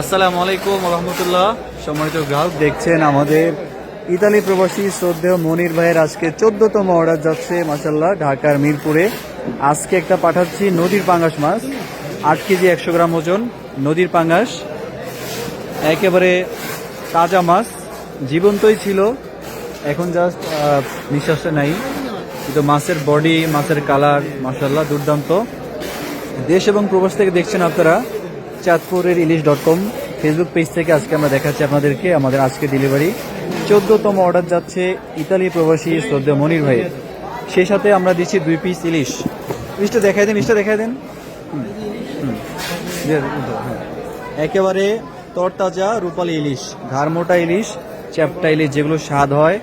আসসালামু আলাইকুম রহমতুল্লাহ। সম্মানিত গ্রাহক, দেখছেন আমাদের ইতালি প্রবাসী শ্রদ্ধেয় মনির ভাইয়ের আজকে চোদ্দতম অর্ডার যাচ্ছে মাসাল্লাহ ঢাকার মিরপুরে। আজকে একটা পাঠাচ্ছি নদীর পাঙ্গাস মাছ, আট কেজি একশো গ্রাম ওজন, নদীর পাঙ্গাস। একেবারে তাজা মাছ, জীবন্তই ছিল, এখন জাস্ট নিঃশ্বাসটা নাই। কিন্তু মাছের বডি মাছের কালার মাসাল্লাহ দুর্দান্ত। দেশ এবং প্রবাস থেকে দেখছেন আপনারা চাঁদপুরের Ilish dot com Facebook page থেকে আজকে আমরা দেখাচ্ছি আপনাদেরকে আমাদের আজকে ডেলিভারি চোদ্দতম অর্ডার যাচ্ছে ইতালি প্রবাসী শ্রদ্ধা মনির ভাইয়ের। সেই সাথে আমরা দিচ্ছি দুই পিস ইলিশ। ইলিশটা দেখাই দিন, ইলিশটা দেখাই দেন। হ্যাঁ। একেবারে তরতাজা রূপালী ইলিশ ঘাড়মোটা ইলিশ, চ্যাপটা ইলিশ, যেগুলো স্বাদ হয়,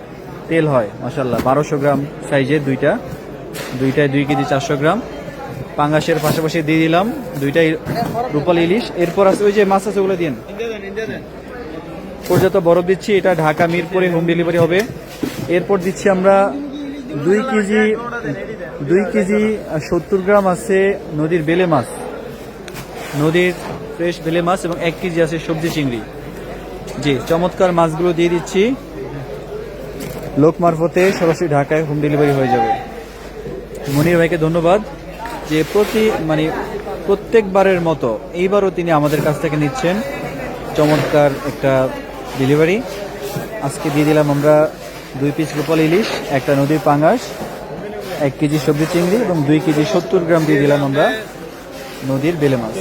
তেল হয় মাসাল্লাহ বারোশো গ্রাম সাইজের দুইটা। দুইটায় দুই কেজি চারশো গ্রাম। পাঙ্গাসের পাশাপাশি দিয়ে দিলাম দুইটাই রূপালী ইলিশ। এরপর আছে ওই যে মাছ আছে ওগুলো দিন। পর্যাপ্ত বরফ দিচ্ছি, এটা ঢাকা, মিরপুরে হোম ডেলিভারি হবে। এরপর দিচ্ছি আমরা দুই কেজি দুই কেজি সত্তর গ্রাম আছে নদীর বেলে মাছ। নদীর ফ্রেশ বেলে মাছ এবং এক কেজি আছে সবজি চিংড়ি। জি, চমৎকার মাছগুলো দিয়ে দিচ্ছি। লোক মারফতে সরাসরি ঢাকায় হোম ডেলিভারি হয়ে যাবে। মনির ভাইকে ধন্যবাদ। যে প্রতি মানে প্রত্যেকবারের মতো এইবারও তিনি আমাদের কাছ থেকে নিচ্ছেন চমৎকার একটা ডেলিভারি আজকে দিয়ে দিলাম আমরা দুই পিস রূপাল ইলিশ, একটা নদীর পাঙ্গাস এক কেজি সবজি চিংড়ি এবং দুই কেজি সত্তর গ্রাম দিয়ে দিলাম আমরা নদীর বেলে মাছ।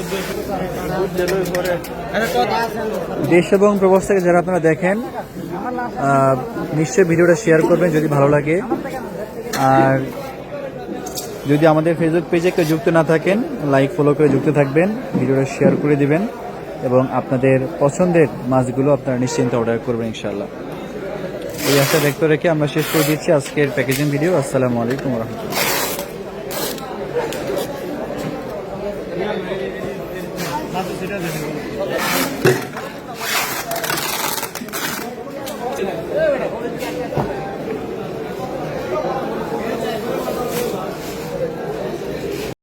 দেশ এবং প্রবাস থেকে যারা আপনারা দেখেন নিশ্চয়ই ভিডিওটা শেয়ার করবেন যদি ভালো লাগে। আর যদি আমাদের ফেসবুক পেজে কেউ যুক্ত না থাকেন লাইক ফলো করে যুক্ত থাকবেন, ভিডিওটা শেয়ার করে দিবেন, এবং আপনাদের পছন্দের মাছগুলো আপনারা নিশ্চিন্তে অর্ডার করবেন ইনশাল্লাহ এই আশা ব্যক্ত রেখে আমরা শেষ করে দিচ্ছি আজকের প্যাকেজিং ভিডিও আসসালামু আলাইকুম রহমতুল্লাহ